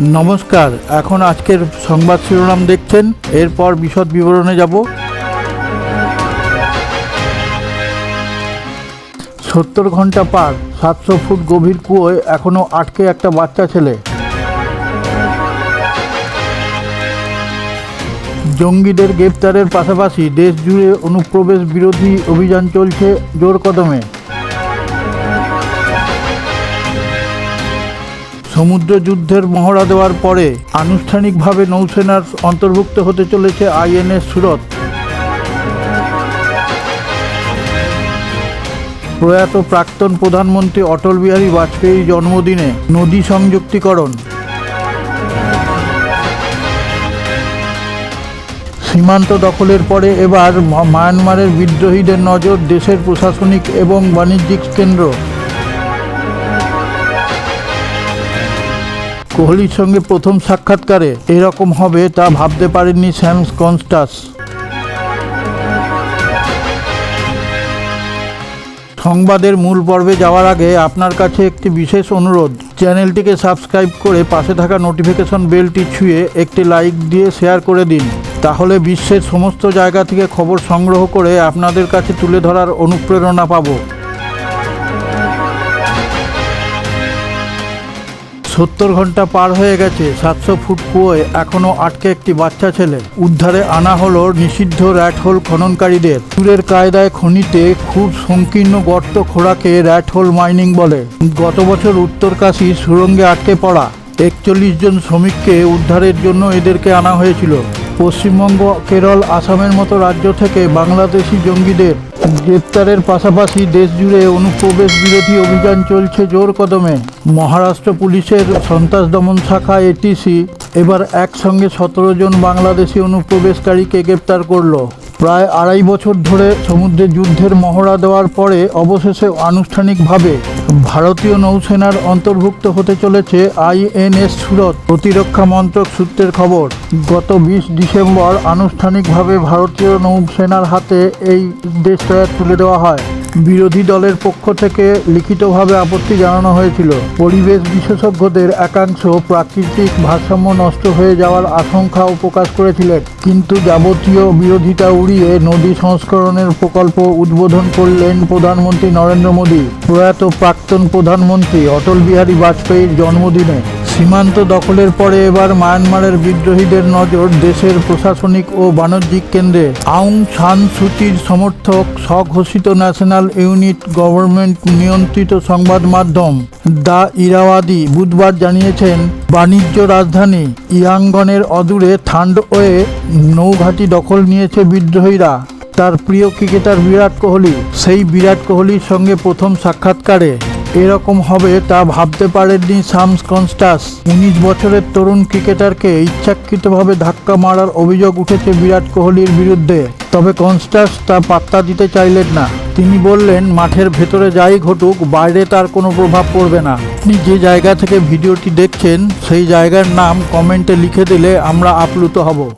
নমস্কার, এখন আজকের সংবাদ শিরোনাম দেখছেন, এরপর বিশদ বিবরণে যাব। সত্তর ঘণ্টা পার, সাতশো ফুট গভীর কুয়োয় এখনও আটকে একটা বাচ্চা ছেলে। জঙ্গিদের গ্রেপ্তারের পাশাপাশি দেশ জুড়ে অনুপ্রবেশ বিরোধী অভিযান চলছে জোর কদমে সমুদ্র যুদ্ধের মহড়া দেওয়ার পরে আনুষ্ঠানিকভাবে নৌসেনার অন্তর্ভুক্ত হতে চলেছে আইএনএস সুরত। প্রয়াত প্রাক্তন প্রধানমন্ত্রী অটল বিহারী বাজপেয়ীর জন্মদিনে নদী সংযুক্তিকরণ। সীমান্ত দখলের পরে এবার মায়ানমারের বিদ্রোহীদের নজর দেশের প্রশাসনিক এবং বাণিজ্যিক কেন্দ্র। কোহলির সঙ্গে প্রথম সাক্ষাৎকারে এরকম হবে তা ভাবতে পারেননি স্যাম কনস্টাস। সংবাদের মূল পর্বে যাওয়ার আগে আপনার কাছে একটি বিশেষ অনুরোধ। চ্যানেলটিকে সাবস্ক্রাইব করে পাশে থাকা নোটিফিকেশন বেলটি ছুঁয়ে একটি লাইক দিয়ে শেয়ার করে দিন। তাহলে বিশ্বের সমস্ত জায়গা থেকে খবর সংগ্রহ করে আপনাদের কাছে তুলে ধরার অনুপ্রেরণা পাবো। সত্তর ঘণ্টা পার হয়ে গেছে, সাতশো ফুট কুয়োয় এখনও আটকে একটি বাচ্চা ছেলে। উদ্ধারে আনা হলো নিষিদ্ধ র্যাটহোল খননকারীদের। চুরের কায়দায় খনিতে খুব সংকীর্ণ গর্ত খোঁড়াকে র্যাটহোল মাইনিং বলে। গত বছর উত্তরকাশী সুরঙ্গে আটকে পড়া একচল্লিশ জন শ্রমিককে উদ্ধারের জন্য এদেরকে আনা হয়েছিল। পশ্চিমবঙ্গ, কেরল, আসামের মতো রাজ্য থেকে বাংলাদেশি জঙ্গিদের গ্রেপ্তারের পাশাপাশি দেশ জুড়ে অনুপ্রবেশ বিরোধী অভিযান চলছে জোর কদমে। মহারাষ্ট্র পুলিশের সন্ত্রাস দমন শাখা এটিসি এবার একসঙ্গে সতেরো জন বাংলাদেশি অনুপ্রবেশকারীকে গ্রেপ্তার করল। প্রায় আড়াই বছর ধরে সমুদ্রে যুদ্ধের মহড়া দেওয়ার পরে অবশেষে আনুষ্ঠানিকভাবে ভারতীয় নৌসেনার অন্তর্ভুক্ত হতে চলেছে আইএনএস সুরত প্রতিরক্ষা মন্ত্রক সূত্রের খবর। গত বিশ ডিসেম্বর আনুষ্ঠানিকভাবে ভারতীয় নৌসেনার হাতে এই দেশটা তুলে দেওয়া হয়। বিরোধী দলের পক্ষ থেকে লিখিতভাবে আপত্তি জানানো হয়েছিল। পরিবেশ বিশেষজ্ঞদের একাংশ প্রাকৃতিক ভারসাম্য নষ্ট হয়ে যাওয়ার আশঙ্কাও প্রকাশ করেছিলেন। কিন্তু যাবতীয় বিরোধিতা উড়িয়ে নদী সংস্করণের প্রকল্প উদ্বোধন করলেন প্রধানমন্ত্রী নরেন্দ্র মোদী। প্রয়াত প্রাক্তন প্রধানমন্ত্রী অটল বিহারী বাজপেয়ীর জন্মদিনে। সীমান্ত দখলের পরে এবার মায়ানমারের বিদ্রোহীদের নজর দেশের প্রশাসনিক ও বাণিজ্যিক কেন্দ্রে। আউং সান সুচির সমর্থক স্বঘোষিত ন্যাশনাল ইউনিট গভর্নমেন্ট নিয়ন্ত্রিত সংবাদ মাধ্যম দ্য ইরাওয়াদি বুধবার জানিয়েছেন, বাণিজ্য রাজধানী ইয়াঙ্গনের অদূরে থান্ডওয়ে নৌঘাটি দখল নিয়েছে বিদ্রোহীরা। তার প্রিয় ক্রিকেটার বিরাট কোহলি, সেই বিরাট কোহলির সঙ্গে প্রথম সাক্ষাৎকারে। এরকম হবে তা ভাবতে পারেননি সামস কনস্টাস। উনিশ বছরের তরুণ ক্রিকেটারকে ইচ্ছাকৃতভাবে ধাক্কা মারার অভিযোগ উঠেছে বিরাট কোহলির বিরুদ্ধে। তবে কনস্টাস তা পাত্তা দিতে চাইলেন না। তিনি বললেন, মাঠের ভেতরে যাই ঘটুক, বাইরে তার কোনো প্রভাব পড়বে না। আপনি যে জায়গা থেকে ভিডিওটি দেখছেন, সেই জায়গার নাম কমেন্টে লিখে দিলে আমরা আপ্লুত হব।